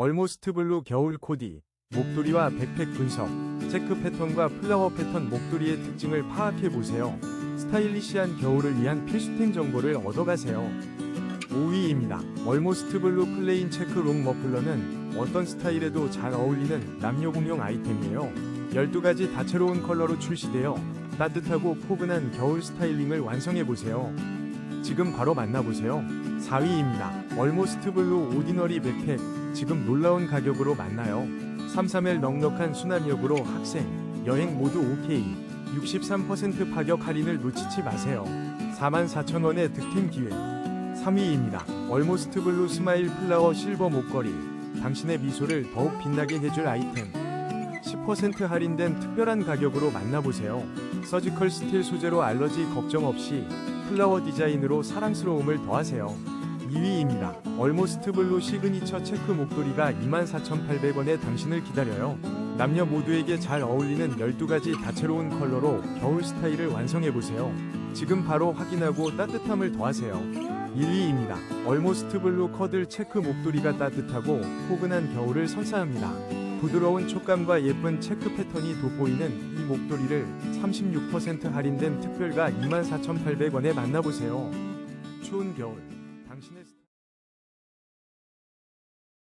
얼모스트 블루 겨울 코디, 목도리와 백팩 분석, 체크 패턴과 플라워 패턴 목도리의 특징을 파악해 보세요. 스타일리시한 겨울을 위한 필수템 정보를 얻어가세요. 5위입니다. 얼모스트 블루 플레인 체크 롱 머플러는 어떤 스타일에도 잘 어울리는 남녀 공용 아이템이에요. 12가지 다채로운 컬러로 출시되어 따뜻하고 포근한 겨울 스타일링을 완성해 보세요. 지금 바로 만나보세요. 4위입니다. 얼모스트 블루 오디너리 백팩 지금 놀라운 가격으로 만나요. 33일 넉넉한 수납력으로 학생, 여행 모두 OK. 63% 파격 할인을 놓치지 마세요. 44,000원의 득템 기회. 3위입니다. 얼모스트 블루 스마일 플라워 실버 목걸이. 당신의 미소를 더욱 빛나게 해줄 아이템. 10% 할인된 특별한 가격으로 만나보세요. 서지컬 스틸 소재로 알러지 걱정 없이 플라워 디자인으로 사랑스러움을 더하세요. 2위입니다. 얼모스트 블루 시그니처 체크 목도리가 24,800원에 당신을 기다려요. 남녀 모두에게 잘 어울리는 12가지 다채로운 컬러로 겨울 스타일을 완성해보세요. 지금 바로 확인하고 따뜻함을 더하세요. 1위입니다. 얼모스트 블루 커들 체크 목도리가 따뜻하고 포근한 겨울을 선사합니다. 부드러운 촉감과 예쁜 체크 패턴이 돋보이는 이 목도리를 36% 할인된 특별가 24,800원에 만나보세요. 추운 겨울, 당신의